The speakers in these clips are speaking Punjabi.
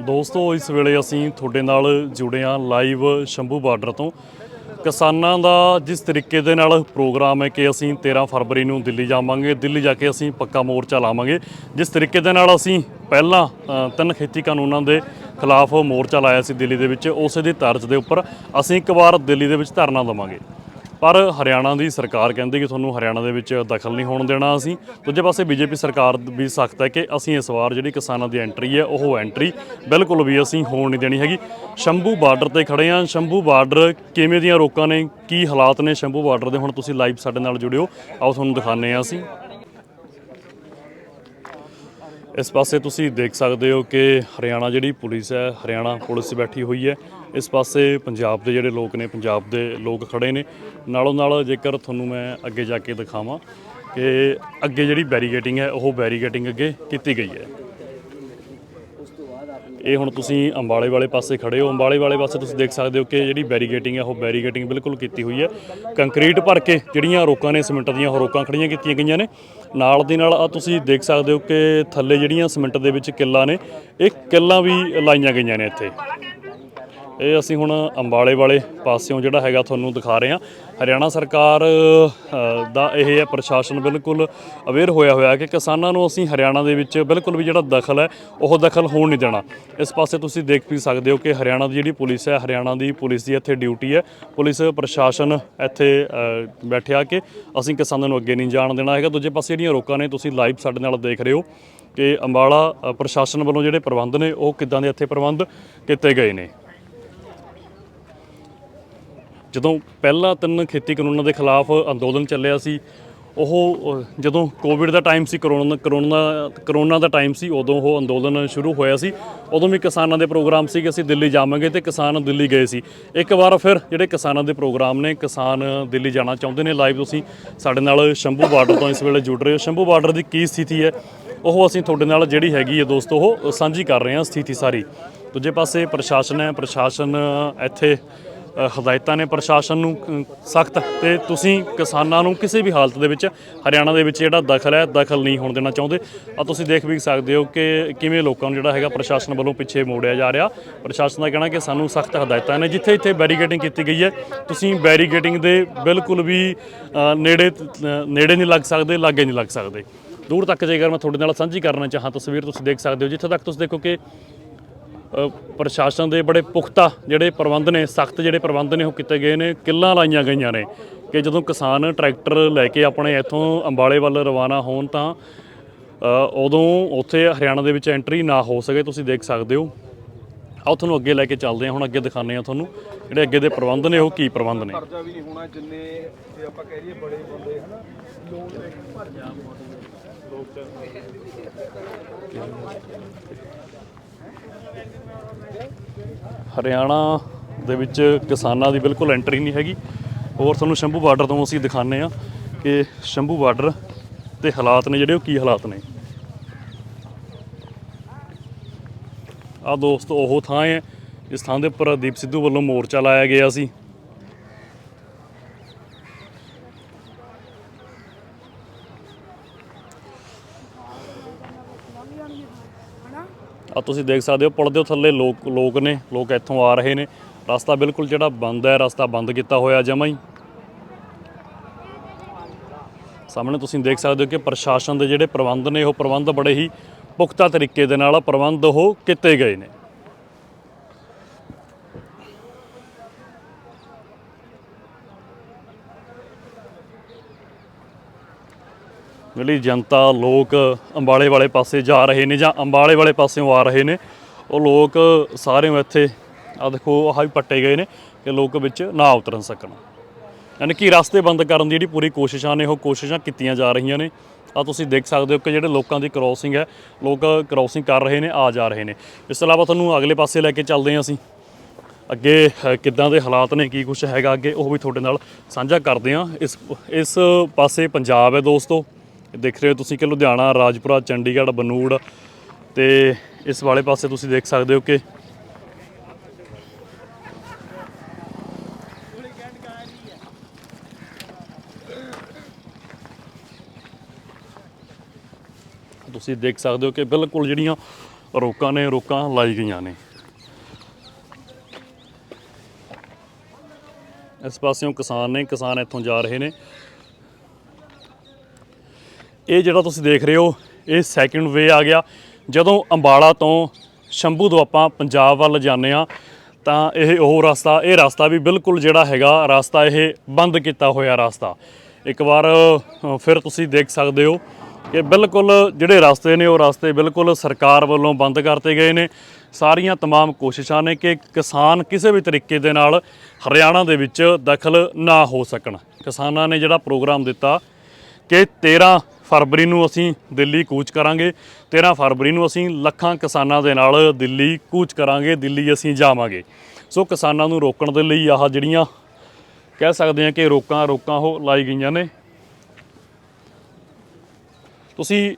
ਦੋਸਤੋ, ਇਸ ਵੇਲੇ ਅਸੀਂ ਤੁਹਾਡੇ ਨਾਲ ਜੁੜੇ ਹਾਂ ਲਾਈਵ ਸ਼ੰਭੂ ਬਾਰਡਰ ਤੋਂ। ਕਿਸਾਨਾਂ ਦਾ ਜਿਸ ਤਰੀਕੇ ਦੇ ਨਾਲ ਪ੍ਰੋਗਰਾਮ ਹੈ ਕਿ ਅਸੀਂ 13 ਫਰਵਰੀ ਨੂੰ ਦਿੱਲੀ ਜਾਵਾਂਗੇ, ਦਿੱਲੀ ਜਾ ਕੇ ਅਸੀਂ ਪੱਕਾ ਮੋਰਚਾ ਲਾਵਾਂਗੇ। ਜਿਸ ਤਰੀਕੇ ਦੇ ਨਾਲ ਅਸੀਂ ਪਹਿਲਾਂ ਤਿੰਨ ਖੇਤੀ ਕਾਨੂੰਨਾਂ ਦੇ ਖਿਲਾਫ ਮੋਰਚਾ ਲਾਇਆ ਸੀ ਦਿੱਲੀ ਦੇ ਵਿੱਚ, ਉਸੇ ਦੀ ਤਰਜ਼ ਦੇ ਉੱਪਰ ਅਸੀਂ ਇੱਕ ਵਾਰ ਦਿੱਲੀ ਦੇ ਵਿੱਚ ਧਰਨਾ ਦੇਵਾਂਗੇ। ਪਰ ਹਰਿਆਣਾ ਦੀ ਸਰਕਾਰ ਕਹਿੰਦੀ ਕਿ ਤੁਹਾਨੂੰ ਹਰਿਆਣਾ ਦੇ ਵਿੱਚ ਦਖਲ ਨਹੀਂ ਹੋਣ ਦੇਣਾ ਅਸੀਂ। ਦੂਜੇ ਪਾਸੇ ਬੀਜੇਪੀ ਸਰਕਾਰ ਵੀ ਸਖਤ ਹੈ ਕਿ ਅਸੀਂ ਇਸ ਵਾਰ ਜਿਹੜੀ ਕਿਸਾਨਾਂ ਦੀ ਐਂਟਰੀ ਹੈ, ਉਹ ਐਂਟਰੀ ਬਿਲਕੁਲ ਵੀ ਅਸੀਂ ਹੋਣ ਨਹੀਂ ਦੇਣੀ ਹੈਗੀ। ਸ਼ੰਭੂ ਬਾਰਡਰ ਤੇ ਖੜੇ ਹਾਂ। ਸ਼ੰਭੂ ਬਾਰਡਰ ਕਿਵੇਂ ਦੀਆਂ ਰੋਕਾਂ ਨੇ? ਕੀ ਹਾਲਾਤ ਨੇ ਸ਼ੰਭੂ ਬਾਰਡਰ ਦੇ? ਹੁਣ ਤੁਸੀਂ ਲਾਈਵ ਸਾਡੇ ਨਾਲ ਜੁੜਿਓ। ਆਓ ਤੁਹਾਨੂੰ ਦਿਖਾਉਂਦੇ ਹਾਂ ਅਸੀਂ। ਇਸ ਪਾਸੇ ਤੁਸੀਂ ਦੇਖ ਸਕਦੇ ਹੋ ਕਿ ਹਰਿਆਣਾ ਜਿਹੜੀ ਪੁਲਿਸ ਹੈ, ਹਰਿਆਣਾ ਪੁਲਿਸ ਬੈਠੀ ਹੋਈ ਹੈ। ਇਸ ਪਾਸੇ ਪੰਜਾਬ ਦੇ ਜਿਹੜੇ ਲੋਕ ਨੇ, ਪੰਜਾਬ ਦੇ ਲੋਕ ਖੜੇ ਨੇ। ਨਾਲੋਂ ਨਾਲ ਜੇਕਰ ਤੁਹਾਨੂੰ ਮੈਂ ਅੱਗੇ ਜਾ ਕੇ ਦਿਖਾਵਾਂ ਕਿ ਅੱਗੇ ਜਿਹੜੀ ਬੈਰੀਗੇਟਿੰਗ ਹੈ, ਉਹ ਬੈਰੀਗੇਟਿੰਗ ਅੱਗੇ ਕੀਤੀ ਗਈ ਹੈ। ਇਹ ਹੁਣ ਤੁਸੀਂ ਅੰਬਾਲੇ ਵਾਲੇ ਪਾਸੇ ਖੜੇ ਹੋ। ਅੰਬਾਲੇ ਵਾਲੇ ਪਾਸੇ ਤੁਸੀਂ ਦੇਖ ਸਕਦੇ ਹੋ ਕਿ ਜਿਹੜੀ ਬੈਰੀਗੇਟਿੰਗ ਹੈ, ਉਹ ਬੈਰੀਗੇਟਿੰਗ ਬਿਲਕੁਲ ਕੀਤੀ ਹੋਈ ਹੈ। ਕੰਕਰੀਟ ਭਰ ਕੇ ਜਿਹੜੀਆਂ ਰੋਕਾਂ ਨੇ, ਸਿਮੈਂਟ ਦੀਆਂ, ਉਹ ਰੋਕਾਂ ਖੜੀਆਂ ਕੀਤੀਆਂ ਗਈਆਂ ਨੇ। ਨਾਲ ਦੀ ਨਾਲ ਆ ਤੁਸੀਂ ਦੇਖ ਸਕਦੇ ਹੋ ਕਿ ਥੱਲੇ ਜਿਹੜੀਆਂ ਸਿਮੈਂਟ ਦੇ ਵਿੱਚ ਕਿੱਲਾਂ ਨੇ, ਇਹ ਕਿੱਲਾਂ ਵੀ ਲਾਈਆਂ ਗਈਆਂ ਨੇ ਇੱਥੇ। ਇਹ ਅਸੀਂ ਹੁਣ ਅੰਬਾਲੇ ਵਾਲੇ ਪਾਸਿਓਂ ਜਿਹੜਾ ਹੈਗਾ ਤੁਹਾਨੂੰ ਦਿਖਾ ਰਹੇ ਹਾਂ। ਹਰਿਆਣਾ ਸਰਕਾਰ ਦਾ ਇਹ ਹੈ, ਪ੍ਰਸ਼ਾਸਨ ਬਿਲਕੁਲ ਅਵੇਅਰ ਹੋਇਆ ਹੋਇਆ ਕਿ ਕਿਸਾਨਾਂ ਨੂੰ ਅਸੀਂ ਹਰਿਆਣਾ ਦੇ ਵਿੱਚ ਬਿਲਕੁਲ ਵੀ ਜਿਹੜਾ ਦਖਲ ਹੈ, ਉਹ ਦਖਲ ਹੋਣ ਨਹੀਂ ਦੇਣਾ। ਇਸ ਪਾਸੇ ਤੁਸੀਂ ਦੇਖ ਵੀ ਸਕਦੇ ਹੋ ਕਿ ਹਰਿਆਣਾ ਦੀ ਜਿਹੜੀ ਪੁਲਿਸ ਹੈ, ਹਰਿਆਣਾ ਦੀ ਪੁਲਿਸ ਦੀ ਇੱਥੇ ਡਿਊਟੀ ਹੈ। ਪੁਲਿਸ ਪ੍ਰਸ਼ਾਸਨ ਇੱਥੇ ਬੈਠਿਆ ਕਿ ਅਸੀਂ ਕਿਸਾਨਾਂ ਨੂੰ ਅੱਗੇ ਨਹੀਂ ਜਾਣ ਦੇਣਾ ਹੈਗਾ। ਦੂਜੇ ਪਾਸੇ ਜਿਹੜੀਆਂ ਰੋਕਾਂ ਨੇ, ਤੁਸੀਂ ਲਾਈਵ ਸਾਡੇ ਨਾਲ ਦੇਖ ਰਹੇ ਹੋ ਕਿ ਅੰਬਾਲਾ ਪ੍ਰਸ਼ਾਸਨ ਵੱਲੋਂ ਜਿਹੜੇ ਪ੍ਰਬੰਧ ਨੇ, ਉਹ ਕਿੱਦਾਂ ਦੇ ਇੱਥੇ ਪ੍ਰਬੰਧ ਕੀਤੇ ਗਏ ਨੇ। ਜਦੋਂ ਪਹਿਲਾ ਤਿੰਨ ਖੇਤੀ ਕਾਨੂੰਨਾਂ ਦੇ ਖਿਲਾਫ ਅੰਦੋਲਨ ਚੱਲਿਆ ਸੀ, ਉਹ, ਜਦੋਂ ਕੋਵਿਡ ਦਾ ਟਾਈਮ ਸੀ, ਕਰੋਨਾ ਕਰੋਨਾ ਕਰੋਨਾ ਦਾ ਟਾਈਮ ਸੀ, ਉਦੋਂ ਉਹ ਅੰਦੋਲਨ ਸ਼ੁਰੂ ਹੋਇਆ ਸੀ। ਉਦੋਂ ਵੀ ਕਿਸਾਨਾਂ ਦੇ ਪ੍ਰੋਗਰਾਮ ਸੀ ਕਿ ਅਸੀਂ ਦਿੱਲੀ ਜਾਵਾਂਗੇ ਤੇ ਕਿਸਾਨ ਦਿੱਲੀ ਗਏ ਸੀ। ਇੱਕ ਵਾਰ ਫਿਰ ਜਿਹੜੇ ਕਿਸਾਨਾਂ ਦੇ ਪ੍ਰੋਗਰਾਮ ਨੇ, ਕਿਸਾਨ ਦਿੱਲੀ ਜਾਣਾ ਚਾਹੁੰਦੇ ਨੇ ਲਾਈਵ ਤੁਸੀਂ, ਸਾਡੇ ਨਾਲ ਸ਼ੰਭੂ ਬਾਰਡਰ ਤੋਂ ਇਸ ਵੇਲੇ ਜੁੜ ਰਹੇ ਹੋ। ਸ਼ੰਭੂ ਬਾਰਡਰ ਦੀ ਕੀ ਸਥਿਤੀ ਹੈ? ਉਹ ਅਸੀਂ ਤੁਹਾਡੇ ਨਾਲ ਜਿਹੜੀ ਹੈਗੀ ਹੈ ਦੋਸਤੋ, ਉਹ ਸਾਂਝੀ ਕਰ ਰਹੇ ਹਾਂ ਸਥਿਤੀ ਸਾਰੀ। ਦੂਜੇ ਪਾਸੇ ਪ੍ਰਸ਼ਾਸਨ ਹੈ, ਪ੍ਰਸ਼ਾਸਨ ਇੱਥੇ ਹਦਾਇਤਾਂ ਨੇ ਪ੍ਰਸ਼ਾਸਨ ਨੂੰ ਸਖਤ ਤੇ ਤੁਸੀਂ ਕਿਸਾਨਾਂ ਨੂੰ ਕਿਸੇ ਵੀ ਹਾਲਤ ਦੇ ਵਿੱਚ, ਹਰਿਆਣਾ ਦੇ ਵਿੱਚ ਜਿਹੜਾ ਦਖਲ ਹੈ, ਦਖਲ ਨਹੀਂ ਹੋਣ ਦੇਣਾ ਚਾਹੁੰਦੇ। ਆ ਤੁਸੀਂ ਦੇਖ ਵੀ ਸਕਦੇ ਹੋ ਕਿ ਕਿਵੇਂ ਲੋਕਾਂ ਨੂੰ ਜਿਹੜਾ ਹੈਗਾ ਪ੍ਰਸ਼ਾਸਨ ਵੱਲੋਂ ਪਿੱਛੇ ਮੋੜਿਆ ਜਾ ਰਿਹਾ। ਪ੍ਰਸ਼ਾਸਨ ਦਾ ਕਹਿਣਾ ਕਿ ਸਾਨੂੰ ਸਖਤ ਹਦਾਇਤਾਂ ਨੇ, ਜਿੱਥੇ ਇੱਥੇ ਬੈਰੀਗੇਟਿੰਗ ਕੀਤੀ ਗਈ ਹੈ, ਤੁਸੀਂ ਬੈਰੀਗੇਟਿੰਗ ਦੇ ਬਿਲਕੁਲ ਵੀ ਨੇੜੇ ਨੇੜੇ ਨਹੀਂ ਲੱਗ ਸਕਦੇ, ਲਾਗੇ ਨਹੀਂ ਲੱਗ ਸਕਦੇ। ਦੂਰ ਤੱਕ ਜੇਕਰ ਮੈਂ ਤੁਹਾਡੇ ਨਾਲ ਸਾਂਝੀ ਕਰਨਾ ਚਾਹਾਂ, ਤਸਵੀਰ ਤੁਸੀਂ ਦੇਖ ਸਕਦੇ ਹੋ। ਜਿੱਥੇ ਤੱਕ ਤੁਸੀਂ ਦੇਖੋ ਕਿ ਪ੍ਰਸ਼ਾਸਨ ਦੇ ਬੜੇ ਪੁਖਤਾ ਜਿਹੜੇ ਪ੍ਰਬੰਧ ਨੇ, ਸਖਤ ਜਿਹੜੇ ਪ੍ਰਬੰਧ ਨੇ ਉਹ ਕੀਤੇ ਗਏ ਨੇ, ਕਿੱਲਾਂ ਲਾਈਆਂ ਗਈਆਂ ਨੇ ਕਿ ਜਦੋਂ ਕਿਸਾਨ ਟਰੈਕਟਰ ਲੈ ਕੇ ਆਪਣੇ ਇੱਥੋਂ ਅੰਬਾਲੇ ਵੱਲ ਰਵਾਨਾ ਹੋਣ ਤਾਂ ਉਦੋਂ ਉੱਥੇ ਹਰਿਆਣਾ ਦੇ ਵਿੱਚ ਐਂਟਰੀ ਨਾ ਹੋ ਸਕੇ, ਤੁਸੀਂ ਦੇਖ ਸਕਦੇ ਹੋ। ਆਓ ਤੁਹਾਨੂੰ ਅੱਗੇ ਲੈ ਕੇ ਚੱਲਦੇ ਹਾਂ, ਹੁਣ ਅੱਗੇ ਦਿਖਾਉਂਦੇ ਹਾਂ ਤੁਹਾਨੂੰ ਜਿਹੜੇ ਅੱਗੇ ਦੇ ਪ੍ਰਬੰਧ ਨੇ, ਉਹ ਕੀ ਪ੍ਰਬੰਧ ਨੇ। ਕਰਜ਼ਾ ਵੀ ਨਹੀਂ ਹੋਣਾ, ਜਿੰਨੇ ਜੇ ਆਪਾਂ ਕਹਿ ਲਈਏ ਬੜੇ ਬੰਦੇ ਹਨਾ? ਲੋਨ ਲੈ ਕੇ ਭਰ ਜਾ ਹਰਿਆਣਾ ਦੇ ਵਿੱਚ ਕਿਸਾਨਾਂ ਦੀ ਬਿਲਕੁਲ ਐਂਟਰੀ ਨਹੀਂ ਹੈਗੀ। ਹੋਰ ਤੁਹਾਨੂੰ ਸ਼ੰਭੂ ਬਾਰਡਰ ਤੋਂ ਅਸੀਂ ਦਿਖਾਉਂਦੇ ਆ ਕਿ ਸ਼ੰਭੂ ਬਾਰਡਰ ਤੇ ਹਾਲਾਤ ਨੇ ਜਿਹੜੇ, ਉਹ ਕੀ ਹਾਲਾਤ ਨੇ। ਆ ਦੋਸਤ ਉਹ ਥਾਂ ਹੈ, ਇਸ ਥਾਂ ਦੇ ਉੱਪਰ ਦੀਪ ਸਿੱਧੂ ਵੱਲੋਂ ਮੋਰਚਾ ਲਾਇਆ ਗਿਆ ਸੀ। ਆ ਤੁਸੀਂ ਦੇਖ ਸਕਦੇ ਹੋ, ਪੁਲ ਦੇ ਥੱਲੇ ਲੋਕ ਲੋਕ ਨੇ, ਲੋਕ ਇੱਥੋਂ ਆ ਰਹੇ ਨੇ। ਰਸਤਾ ਬਿਲਕੁਲ ਜਿਹੜਾ ਬੰਦ ਹੈ, ਰਸਤਾ ਬੰਦ ਕੀਤਾ ਹੋਇਆ ਜਮਾਂ ਹੀ। ਸਾਹਮਣੇ ਤੁਸੀਂ ਦੇਖ ਸਕਦੇ ਹੋ ਕਿ ਪ੍ਰਸ਼ਾਸਨ ਦੇ ਜਿਹੜੇ ਪ੍ਰਬੰਧ ਨੇ, ਉਹ ਪ੍ਰਬੰਧ ਬੜੇ ਹੀ ਪੁਖਤਾ ਤਰੀਕੇ ਦੇ ਨਾਲ, ਪ੍ਰਬੰਧ ਉਹ ਕੀਤੇ ਗਏ ਨੇ। ਜਿਹੜੀ ਜਨਤਾ, ਲੋਕ ਅੰਬਾਲੇ ਵਾਲੇ ਪਾਸੇ ਜਾ ਰਹੇ ਨੇ ਜਾਂ ਅੰਬਾਲੇ ਵਾਲੇ ਪਾਸਿਓਂ ਆ ਰਹੇ ਨੇ। ਉਹ ਲੋਕ ਸਾਰੇ ਇੱਥੇ ਆ ਦੇਖੋ, ਆਹ ਵੀ ਪੱਟੇ ਗਏ ਨੇ ਕਿ ਲੋਕ ਵਿੱਚ ਨਾ ਉਤਰਨ ਸਕਣ। ਯਾਨੀ ਕਿ ਰਸਤੇ ਬੰਦ ਕਰਨ ਦੀ ਜਿਹੜੀ ਪੂਰੀ ਕੋਸ਼ਿਸ਼ਾਂ ਨੇ, ਉਹ ਕੋਸ਼ਿਸ਼ਾਂ ਕੀਤੀਆਂ ਜਾ ਰਹੀਆਂ ਨੇ। ਆ ਤੁਸੀਂ ਦੇਖ ਸਕਦੇ ਹੋ ਕਿ ਜਿਹੜੇ ਲੋਕਾਂ ਦੀ ਕ੍ਰੋਸਿੰਗ ਹੈ, ਲੋਕ ਕ੍ਰੋਸਿੰਗ ਕਰ ਰਹੇ ਨੇ, ਆ ਜਾ ਰਹੇ ਨੇ। ਇਸ ਤੋਂ ਇਲਾਵਾ ਤੁਹਾਨੂੰ ਅਗਲੇ ਪਾਸੇ ਲੈ ਕੇ ਚੱਲਦੇ ਹਾਂ ਅਸੀਂ। ਅੱਗੇ ਕਿੱਦਾਂ ਦੇ ਹਾਲਾਤ ਨੇ, ਕੀ ਕੁਝ ਹੈਗਾ ਅੱਗੇ, ਉਹ ਵੀ ਤੁਹਾਡੇ ਨਾਲ ਸਾਂਝਾ ਕਰਦੇ ਹਾਂ। ਇਸ ਇਸ ਪਾਸੇ ਪੰਜਾਬ ਹੈ ਦੋਸਤੋ। ਦੇਖ ਰਹੇ ਹੋ ਤੁਸੀਂ ਕਿ ਲੁਧਿਆਣਾ, ਰਾਜਪੁਰਾ, ਚੰਡੀਗੜ੍ਹ, ਬਨੂੜ ਤੇ ਇਸ ਵਾਲੇ ਪਾਸੇ ਤੁਸੀਂ ਦੇਖ ਸਕਦੇ ਹੋ ਕਿ ਤੁਸੀਂ ਦੇਖ ਸਕਦੇ ਹੋ ਕਿ ਬਿਲਕੁਲ ਜਿਹੜੀਆਂ ਰੋਕਾਂ ਨੇ, ਰੋਕਾਂ ਲਾਈ ਗਈਆਂ ਨੇ। ਇਸ ਪਾਸਿਓਂ ਕਿਸਾਨ ਨੇ, ਕਿਸਾਨ ਇੱਥੋਂ ਜਾ ਰਹੇ ਨੇ। ਇਹ ਜਿਹੜਾ ਤੁਸੀਂ ਦੇਖ ਰਹੇ ਹੋ ਇਹ ਸੈਕਿੰਡ ਵੇ ਆ ਗਿਆ ਜਦੋਂ ਅੰਬਾਲਾ ਤੋਂ ਸ਼ੰਭੂ ਤੋਂ ਆਪਾਂ ਪੰਜਾਬ ਵੱਲ ਜਾਂਦੇ ਆ ਤਾਂ ਇਹ ਉਹ ਰਸਤਾ ਇਹ ਰਸਤਾ ਵੀ ਬਿਲਕੁਲ ਜਿਹੜਾ ਹੈਗਾ ਰਸਤਾ ਇਹ ਬੰਦ ਕੀਤਾ ਹੋਇਆ ਰਸਤਾ ਇੱਕ ਵਾਰ ਅ, ਫਿਰ ਤੁਸੀਂ ਦੇਖ ਸਕਦੇ ਹੋ ਕਿ ਬਿਲਕੁਲ ਜਿਹੜੇ ਰਸਤੇ ਨੇ ਉਹ ਰਸਤੇ ਬਿਲਕੁਲ ਸਰਕਾਰ ਵੱਲੋਂ ਬੰਦ ਕਰਤੇ ਗਏ ਨੇ ਸਾਰੀਆਂ तमाम ਕੋਸ਼ਿਸ਼ਾਂ ਨੇ ਕਿ ਕਿਸਾਨ ਕਿਸੇ ਵੀ ਤਰੀਕੇ ਦੇ ਨਾਲ ਹਰਿਆਣਾ ਦੇ ਵਿੱਚ ਦਖਲ ਨਾ ਹੋ ਸਕਣ ਕਿਸਾਨਾਂ ਨੇ ਜਿਹੜਾ ਪ੍ਰੋਗਰਾਮ ਦਿੱਤਾ ਕਿ 13 ਫਰਵਰੀ ਨੂੰ ਅਸੀਂ ਦਿੱਲੀ ਕੂਚ ਕਰਾਂਗੇ। 13 ਫਰਵਰੀ ਨੂੰ ਅਸੀਂ ਲੱਖਾਂ ਕਿਸਾਨਾਂ ਦੇ ਨਾਲ ਦਿੱਲੀ ਕੂਚ ਕਰਾਂਗੇ, ਦਿੱਲੀ ਅਸੀਂ ਜਾਵਾਂਗੇ। ਸੋ ਕਿਸਾਨਾਂ ਨੂੰ ਰੋਕਣ ਦੇ ਲਈ ਆਹ ਜਿਹੜੀਆਂ ਕਹਿ ਸਕਦੇ ਹਾਂ ਕਿ ਰੋਕਾਂ ਰੋਕਾਂ ਉਹ ਲਾਈ ਗਈਆਂ ਨੇ। ਤੁਸੀਂ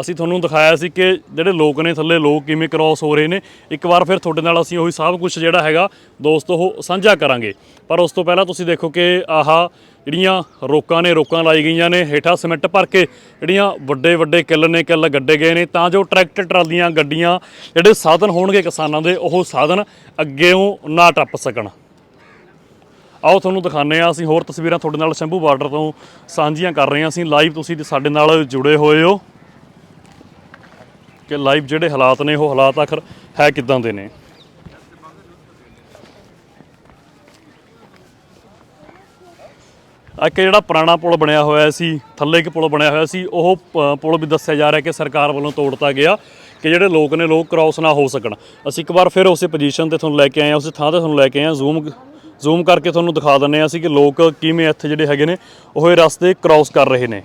ਅਸੀਂ ਤੁਹਾਨੂੰ ਦਿਖਾਇਆ ਸੀ ਕਿ ਜਿਹੜੇ ਲੋਕ ਨੇ ਥੱਲੇ, ਲੋਕ ਕਿਵੇਂ ਕ੍ਰਾਸ ਹੋ ਰਹੇ ਨੇ। ਇੱਕ ਵਾਰ ਫਿਰ ਤੁਹਾਡੇ ਨਾਲ ਅਸੀਂ ਉਹੀ ਸਭ ਕੁਝ ਜਿਹੜਾ ਹੈਗਾ ਦੋਸਤੋ ਉਹ ਸਾਂਝਾ ਕਰਾਂਗੇ। ਪਰ ਉਸ ਤੋਂ ਪਹਿਲਾਂ ਤੁਸੀਂ ਦੇਖੋ ਕਿ ਆਹ ਜਿਹੜੀਆਂ ਰੋਕਾਂ ਨੇ, ਰੋਕਾਂ ਲਾਈ ਗਈਆਂ ਨੇ, ਹੇਠਾਂ ਸਿਮੈਂਟ ਭਰ ਕੇ ਜਿਹੜੀਆਂ ਵੱਡੇ ਵੱਡੇ ਕਿੱਲ ਨੇ, ਕਿੱਲ ਗੱਡੇ ਗਏ ਨੇ, ਤਾਂ ਜੋ ਟਰੈਕਟਰ, ਟਰਾਲੀਆਂ, ਗੱਡੀਆਂ ਜਿਹੜੇ ਸਾਧਨ ਹੋਣਗੇ ਕਿਸਾਨਾਂ ਦੇ, ਉਹ ਸਾਧਨ ਅੱਗੇੋਂ ਨਾ ਟੱਪ ਸਕਣ। ਆਓ ਤੁਹਾਨੂੰ ਦਿਖਾਉਂਦੇ ਆ ਅਸੀਂ ਹੋਰ ਤਸਵੀਰਾਂ ਤੁਹਾਡੇ ਨਾਲ ਸ਼ੰਭੂ ਬਾਰਡਰ ਤੋਂ ਸਾਂਝੀਆਂ ਕਰ ਰਹੇ ਹਾਂ। ਅਸੀਂ ਲਾਈਵ ਤੁਸੀਂ ਸਾਡੇ ਨਾਲ ਜੁੜੇ ਹੋਏ ਹੋ। ਕਿ ਲਾਈਵ ਜਿਹੜੇ ਹਾਲਾਤ ਨੇ, ਉਹ ਹਾਲਾਤ ਆਖਰ ਹੈ ਕਿਦਾਂ ਦੇ ਨੇ? ਇੱਕ ਜਿਹੜਾ ਪੁਰਾਣਾ ਪੁਲ ਬਣਿਆ ਹੋਇਆ ਸੀ, ਥੱਲੇ ਇੱਕ ਪੁਲ ਬਣਿਆ ਹੋਇਆ ਸੀ, ਉਹ ਪ- ਪੁਲ ਵੀ ਦੱਸਿਆ ਜਾ ਰਿਹਾ ਕਿ ਸਰਕਾਰ ਵੱਲੋਂ ਤੋੜਤਾ ਗਿਆ ਕਿ ਜਿਹੜੇ ਲੋਕ ਨੇ, ਲੋਕ ਕ੍ਰਾਸ ਨਾ ਹੋ ਸਕਣ। ਅਸੀਂ ਇੱਕ ਵਾਰ ਫਿਰ ਉਸੇ ਪੋਜੀਸ਼ਨ ਤੇ ਤੁਹਾਨੂੰ ਲੈ ਕੇ ਆਏ ਹਾਂ, ਉਸੇ ਥਾਂ ਤੇ ਤੁਹਾਨੂੰ ਲੈ ਕੇ ਆਏ ਹਾਂ। ਜ਼ੂਮ ਜ਼ੂਮ ਕਰਕੇ ਤੁਹਾਨੂੰ ਦਿਖਾ ਦਿੰਨੇ ਆ ਅਸੀਂ ਕਿ ਲੋਕ ਕਿਵੇਂ ਇੱਥੇ ਜਿਹੜੇ ਹੈਗੇ ਨੇ, ਉਹ ਇਹ ਰਸਤੇ ਕ੍ਰਾਸ ਕਰ ਰਹੇ ਨੇ।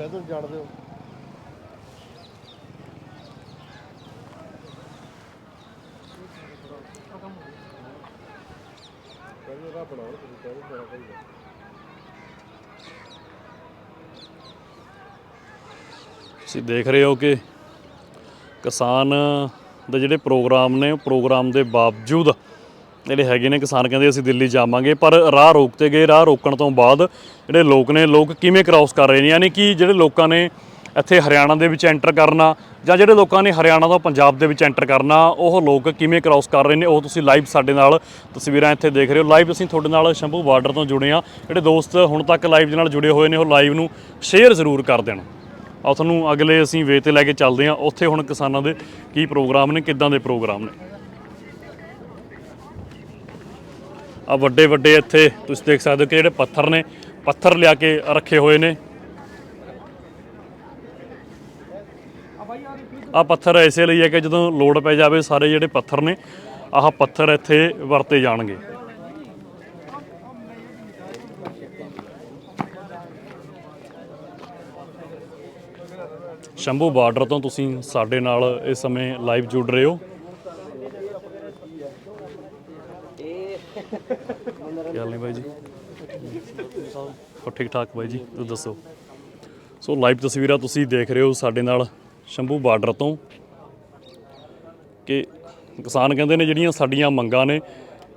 ਪੈਦਲ ਜਾਣਦੇ ਹੋ ਪੈਦਲ ਰਾਹ ਬਣਾਓ, ਤੁਸੀਂ ਪੈਦਲ ਜਾਣਾ ਚਾਹੀਦਾ। ਤੁਸੀਂ ਦੇਖ ਰਹੇ ਹੋ ਕਿ ਕਿਸਾਨ ਦੇ ਜਿਹੜੇ ਪ੍ਰੋਗਰਾਮ ਨੇ, ਉਹ ਪ੍ਰੋਗਰਾਮ ਦੇ ਬਾਵਜੂਦ ਜਿਹੜੇ ਹੈਗੇ ਨੇ ਕਿਸਾਨ ਕਹਿੰਦੇ ਅਸੀਂ ਦਿੱਲੀ ਜਾਵਾਂਗੇ, ਪਰ ਰਾਹ ਰੋਕਤੇ ਗਏ। ਰਾਹ ਰੋਕਣ ਤੋਂ ਬਾਅਦ ਜਿਹੜੇ ਲੋਕ ਨੇ, ਲੋਕ ਕਿਵੇਂ ਕ੍ਰਾਸ ਕਰ ਰਹੇ ਨੇ? ਯਾਨੀ ਕਿ ਜਿਹੜੇ ਲੋਕਾਂ ਨੇ ਇੱਥੇ ਹਰਿਆਣਾ ਦੇ ਵਿੱਚ ਐਂਟਰ ਕਰਨਾ ਜਾਂ ਜਿਹੜੇ ਲੋਕਾਂ ਨੇ ਹਰਿਆਣਾ ਤੋਂ ਪੰਜਾਬ ਦੇ ਵਿੱਚ ਐਂਟਰ ਕਰਨਾ, ਉਹ ਲੋਕ ਕਿਵੇਂ ਕ੍ਰਾਸ ਕਰ ਰਹੇ ਨੇ? ਉਹ ਤੁਸੀਂ ਲਾਈਵ ਸਾਡੇ ਨਾਲ ਤਸਵੀਰਾਂ ਇੱਥੇ ਦੇਖ ਰਹੇ ਹੋ। ਲਾਈਵ ਅਸੀਂ ਤੁਹਾਡੇ ਨਾਲ ਸ਼ੰਭੂ ਬਾਰਡਰ ਤੋਂ ਜੁੜੇ ਆ ਜਿਹੜੇ ਦੋਸਤ ਹੁਣ ਤੱਕ ਲਾਈਵ ਦੇ ਨਾਲ ਜੁੜੇ ਹੋਏ ਨੇ, ਉਹ ਲਾਈਵ ਨੂੰ ਸ਼ੇਅਰ ਜ਼ਰੂਰ ਕਰ ਦੇਣ। ਆਓ ਤੁਹਾਨੂੰ ਅਗਲੇ ਅਸੀਂ ਵੇ ਤੇ ਲੈ ਕੇ ਚੱਲਦੇ ਹਾਂ। ਉੱਥੇ ਹੁਣ ਕਿਸਾਨਾਂ ਦੇ ਕੀ ਪ੍ਰੋਗਰਾਮ ਨੇ, ਕਿੱਦਾਂ ਦੇ ਪ੍ਰੋਗਰਾਮ ਨੇ? ਆ ਵੱਡੇ ਵੱਡੇ ਇੱਥੇ ਤੁਸੀਂ ਦੇਖ ਸਕਦੇ ਹੋ ਕਿ ਜਿਹੜੇ ਪੱਥਰ ਨੇ, ਪੱਥਰ ਲਿਆ ਕੇ ਰੱਖੇ ਹੋਏ ਨੇ। ਆ ਪੱਥਰ ਐਸੇ ਲਈ ਹੈ ਕਿ ਜਦੋਂ ਲੋਡ ਪੈ ਜਾਵੇ ਸਾਰੇ ਜਿਹੜੇ ਪੱਥਰ ਨੇ, ਆਹ ਪੱਥਰ ਇੱਥੇ ਵਰਤੇ ਜਾਣਗੇ। ਸ਼ੰਭੂ ਬਾਰਡਰ ਤੋਂ ਤੁਸੀਂ ਸਾਡੇ ਨਾਲ ਇਸ ਸਮੇਂ ਲਾਈਵ ਜੁੜ ਰਹੇ ਹੋ। ਗੱਲ ਨਹੀਂ ਬਾਈ ਜੀ? ਹੋ ਠੀਕ ਠਾਕ ਬਾਈ ਜੀ, ਤੁਸੀਂ ਦੱਸੋ? ਸੋ ਲਾਈਵ ਤਸਵੀਰਾਂ ਤੁਸੀਂ ਦੇਖ ਰਹੇ ਹੋ ਸਾਡੇ ਨਾਲ ਸ਼ੰਭੂ ਬਾਰਡਰ ਤੋਂ। ਕਿ ਕਿਸਾਨ ਕਹਿੰਦੇ ਨੇ ਜਿਹੜੀਆਂ ਸਾਡੀਆਂ ਮੰਗਾਂ ਨੇ,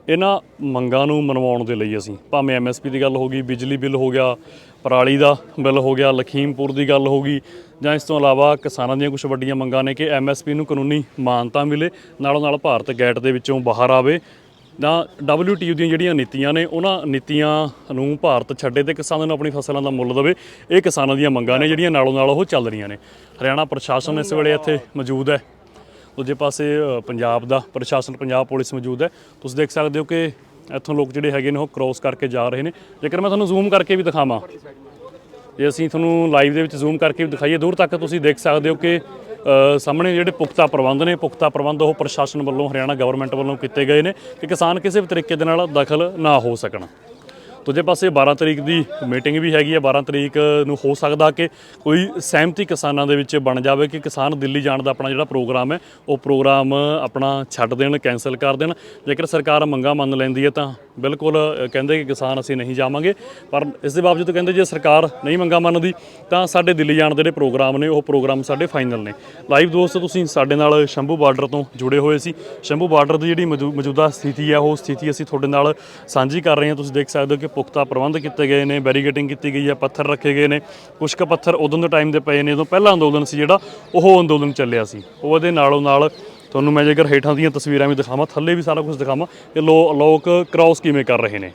ਇਹਨਾਂ ਮੰਗਾਂ ਨੂੰ ਮਨਵਾਉਣ ਦੇ ਲਈ ਅਸੀਂ। ਭਾਵੇਂ ਐਮਐਸਪੀ ਦੀ ਗੱਲ ਹੋ ਗਈ, ਬਿਜਲੀ ਬਿੱਲ ਹੋ ਗਿਆ, ਪਰਾਲੀ ਦਾ ਬਿੱਲ ਹੋ ਗਿਆ, ਲਖੀਮਪੁਰ ਦੀ ਗੱਲ ਹੋ ਗਈ, ਜਾਂ ਇਸ ਤੋਂ ਇਲਾਵਾ ਕਿਸਾਨਾਂ ਦੀਆਂ ਕੁਝ ਵੱਡੀਆਂ ਮੰਗਾਂ ਨੇ ਕਿ ਐਮਐਸਪੀ ਨੂੰ ਕਾਨੂੰਨੀ ਮਾਨਤਾ ਮਿਲੇ ਨਾਲੋਂ ਨਾਲ ਭਾਰਤ ਗੈਟ ਦੇ ਵਿੱਚੋਂ ਬਾਹਰ ਆਵੇ। ਜਾਂ WTO ਦੀਆਂ ਜਿਹੜੀਆਂ ਨੀਤੀਆਂ ਨੇ, ਉਹਨਾਂ ਨੀਤੀਆਂ ਨੂੰ ਭਾਰਤ ਛੱਡੇ ਤੇ ਕਿਸਾਨਾਂ ਨੂੰ ਆਪਣੀ ਫਸਲਾਂ ਦਾ ਮੁੱਲ ਦੇਵੇ। ਇਹ ਕਿਸਾਨਾਂ ਦੀਆਂ ਮੰਗਾਂ ਨੇ, ਜਿਹੜੀਆਂ ਨਾਲੋਂ ਨਾਲ ਉਹ ਚੱਲ ਰਹੀਆਂ ਨੇ। ਹਰਿਆਣਾ ਪ੍ਰਸ਼ਾਸਨ ਇਸ ਵੇਲੇ ਇੱਥੇ ਮੌਜੂਦ ਹੈ। ਦੂਜੇ ਪਾਸੇ ਪੰਜਾਬ ਦਾ ਪ੍ਰਸ਼ਾਸਨ, ਪੰਜਾਬ ਪੁਲਿਸ ਮੌਜੂਦ ਹੈ। ਤੁਸੀਂ ਦੇਖ ਸਕਦੇ ਹੋ ਕਿ ਇੱਥੋਂ ਲੋਕ ਜਿਹੜੇ ਹੈਗੇ ਨੇ, ਉਹ ਕ੍ਰੋਸ ਕਰਕੇ ਜਾ ਰਹੇ ਨੇ। ਜੇਕਰ ਮੈਂ ਤੁਹਾਨੂੰ ਜ਼ੂਮ ਕਰਕੇ ਵੀ ਦਿਖਾਵਾਂ, ਜੇ ਅਸੀਂ ਤੁਹਾਨੂੰ ਲਾਈਵ ਦੇ ਵਿੱਚ ਜ਼ੂਮ ਕਰਕੇ ਵੀ ਦਿਖਾਈਏ, ਦੂਰ ਤੱਕ ਤੁਸੀਂ ਦੇਖ ਸਕਦੇ ਹੋ ਕਿ ਸਾਹਮਣੇ ਜਿਹੜੇ ਪੁਖਤਾ ਪ੍ਰਬੰਧ ਨੇ, ਪੁਖਤਾ ਪ੍ਰਬੰਧ ਉਹ ਪ੍ਰਸ਼ਾਸਨ ਵੱਲੋਂ, ਹਰਿਆਣਾ ਗਵਰਨਮੈਂਟ ਵੱਲੋਂ ਕੀਤੇ ਗਏ ਨੇ ਕਿ ਕਿਸਾਨ ਕਿਸੇ ਵੀ ਤਰੀਕੇ ਦੇ ਨਾਲ ਦਖਲ ਨਾ ਹੋ ਸਕਣ। ਦੂਜੇ ਪਾਸੇ 12 ਤਰੀਕ ਦੀ ਮੀਟਿੰਗ ਵੀ ਹੈਗੀ ਹੈ 12 ਤਰੀਕ ਨੂੰ ਹੋ ਸਕਦਾ ਕਿ ਕੋਈ ਸਹਿਮਤੀ ਕਿਸਾਨਾਂ ਦੇ ਵਿੱਚ ਬਣ ਜਾਵੇ ਕਿ ਕਿਸਾਨ ਦਿੱਲੀ ਜਾਣ ਦਾ ਆਪਣਾ ਜਿਹੜਾ ਪ੍ਰੋਗਰਾਮ ਹੈ, ਉਹ ਪ੍ਰੋਗਰਾਮ ਆਪਣਾ ਛੱਡ ਦੇਣ ਕੈਨਸਲ ਕਰ ਦੇਣ। ਜੇਕਰ ਸਰਕਾਰ ਮੰਗਾਂ ਮੰਨ ਲੈਂਦੀ ਹੈ ਤਾਂ ਬਿਲਕੁਲ ਕਹਿੰਦੇ ਕਿ ਕਿਸਾਨ ਅਸੀਂ ਨਹੀਂ ਜਾਵਾਂਗੇ। ਪਰ ਇਸ ਦੇ ਬਾਵਜੂਦ ਕਹਿੰਦੇ ਜੇ ਸਰਕਾਰ ਨਹੀਂ ਮੰਗਾਂ ਮੰਨਦੀ, ਤਾਂ ਸਾਡੇ ਦਿੱਲੀ ਜਾਣ ਦੇ ਜਿਹੜੇ ਪ੍ਰੋਗਰਾਮ ਨੇ, ਉਹ ਪ੍ਰੋਗਰਾਮ ਸਾਡੇ ਫਾਈਨਲ ਨੇ। ਲਾਈਵ ਦੋਸਤ, ਤੁਸੀਂ ਸਾਡੇ ਨਾਲ ਸ਼ੰਭੂ ਬਾਰਡਰ ਤੋਂ ਜੁੜੇ ਹੋਏ ਸੀ। ਸ਼ੰਭੂ ਬਾਰਡਰ ਦੀ ਜਿਹੜੀ ਮੌਜੂ- ਮੌਜੂਦਾ ਸਥਿਤੀ ਹੈ, ਉਹ ਸਥਿਤੀ ਅਸੀਂ ਤੁਹਾਡੇ ਨਾਲ ਸਾਂਝੀ ਕਰ ਰਹੇ ਹਾਂ। ਤੁਸੀਂ ਦੇਖ ਸਕਦੇ ਹੋ ਕਿ ਪੁਖਤਾ ਪ੍ਰਬੰਧ ਕੀਤੇ ਗਏ ਨੇ ਬੈਰੀਗੇਟਿੰਗ ਕੀਤੀ ਗਈ ਹੈ, ਪੱਥਰ ਰੱਖੇ ਗਏ ਨੇ। ਕੁਝ ਕੁ ਪੱਥਰ ਉਦੋਂ ਦੇ ਟਾਈਮ ਦੇ ਪਏ ਨੇ, ਜਦੋਂ ਪਹਿਲਾ ਅੰਦੋਲਨ ਸੀ ਜਿਹੜਾ, ਉਹ ਅੰਦੋਲਨ ਚੱਲਿਆ ਸੀ। ਉਹਦੇ ਨਾਲੋਂ ਨਾਲ ਤੁਹਾਨੂੰ ਮੈਂ ਜੇਕਰ ਹੇਠਾਂ ਦੀਆਂ ਤਸਵੀਰਾਂ ਵੀ ਦਿਖਾਵਾਂ, ਥੱਲੇ ਵੀ ਸਾਰਾ ਕੁਝ ਦਿਖਾਵਾਂ ਕਿ ਲੋ, ਲੋਕ ਕ੍ਰਾਸ ਕਿਵੇਂ ਕਰ ਰਹੇ ਨੇ।